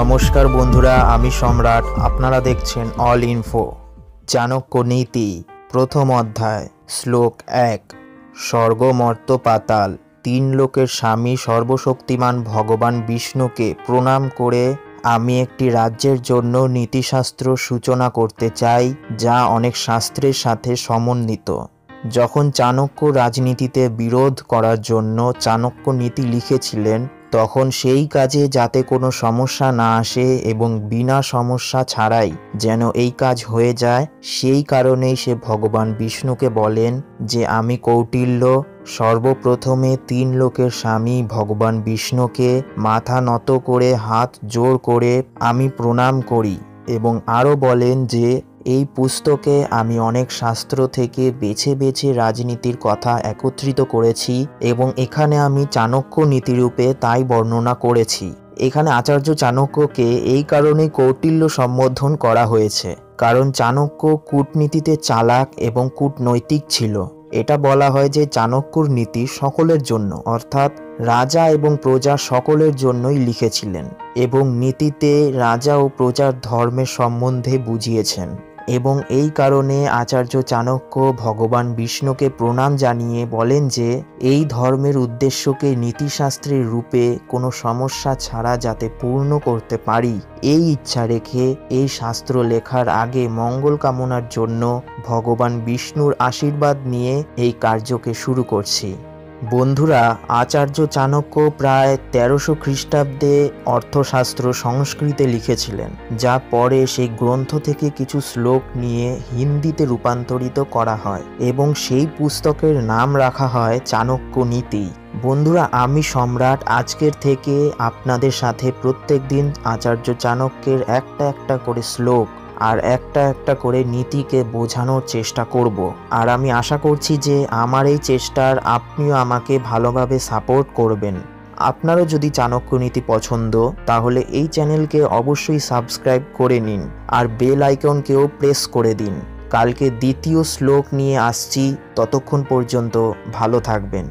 নমস্কার বন্ধুরা, আমি সম্রাট। আপনারা দেখছেন অল ইনফো। চাণক্য নীতি, প্রথম অধ্যায়, শ্লোক এক। স্বর্গ মর্ত পাতাল, তিন লোকের স্বামী সর্বশক্তিমান ভগবান বিষ্ণুকে প্রণাম করে, আমি একটি রাজ্যের জন্য নীতিশাস্ত্র সূচনা করতে চাই, যা অনেক শাস্ত্রের সাথে সমন্বিত। যখন চাণক্য রাজনীতিতে বিরোধ করার জন্য চাণক্য নীতি লিখেছিলেন তখন সেই কাজে যাতে কোনো সমস্যা না আসে এবং বিনা সমস্যা ছাড়াই যেন এই কাজ হয়ে যায়, সেই কারণেই সে ভগবান বিষ্ণুকে বলেন যে, আমি কৌটিল্য। সর্বপ্রথমে তিন লোকের স্বামী ভগবান বিষ্ণুকে মাথা নত করে হাত জোর করে আমি প্রণাম করি এবং আরও বলেন যে এই পুস্তকে আমি অনেক শাস্ত্র থেকে বেছে বেছে রাজনীতির কথা একত্রিত করেছি এবং এখানে আমি চাণক্য নীতিরূপে তাই বর্ণনা করেছি। এখানে আচার্য চাণক্যকে এই কারণেই কৌটিল্য সম্বোধন করা হয়েছে, কারণ চাণক্য কূটনীতিতে চালাক এবং কূটনৈতিক ছিল। এটা বলা হয় যে চাণক্যর নীতি সকলের জন্য, অর্থাৎ রাজা এবং প্রজা সকলের জন্যই লিখেছিলেন এবং নীতিতে রাজা ও প্রজার ধর্মের সম্বন্ধে বুঝিয়েছেন। এবং এই কারণে আচার্য চাণক্য ভগবান বিষ্ণুকে প্রণাম জানিয়ে বলেন যে, এই ধর্মের উদ্দেশ্যকে নীতিশাস্ত্রের রূপে কোনো সমস্যা ছাড়া যাতে পূর্ণ করতে পারি, এই ইচ্ছা রেখে এই শাস্ত্র লেখার আগে মঙ্গল কামনার জন্য ভগবান বিষ্ণুর আশীর্বাদ নিয়ে এই কার্যকে শুরু করছি। বন্ধুরা, আচার্য চাণক্য প্রায় তেরোশো খ্রিস্টাব্দে অর্থশাস্ত্র সংস্কৃতে লিখেছিলেন, যা পরে সেই গ্রন্থ থেকে কিছু শ্লোক নিয়ে হিন্দিতে রূপান্তরিত করা হয় এবং সেই পুস্তকের নাম রাখা হয় চাণক্য নীতি। বন্ধুরা, আমি সম্রাট, আজকের থেকে আপনাদের সাথে প্রত্যেক দিন আচার্য চাণক্যের একটা একটা করে শ্লোক আর একটা একটা করে নীতিকে বোঝানোর চেষ্টা করব। আর আমি আশা করছি যে আমার এই চেষ্টার আপনিও আমাকে ভালোভাবে সাপোর্ট করবেন। আপনারও যদি চাণক্য নীতি পছন্দ, তাহলে এই চ্যানেলকে অবশ্যই সাবস্ক্রাইব করে নিন আর বেল আইকনকেও প্রেস করে দিন। কালকে দ্বিতীয় শ্লোক নিয়ে আসছি। ততক্ষণ পর্যন্ত ভালো থাকবেন।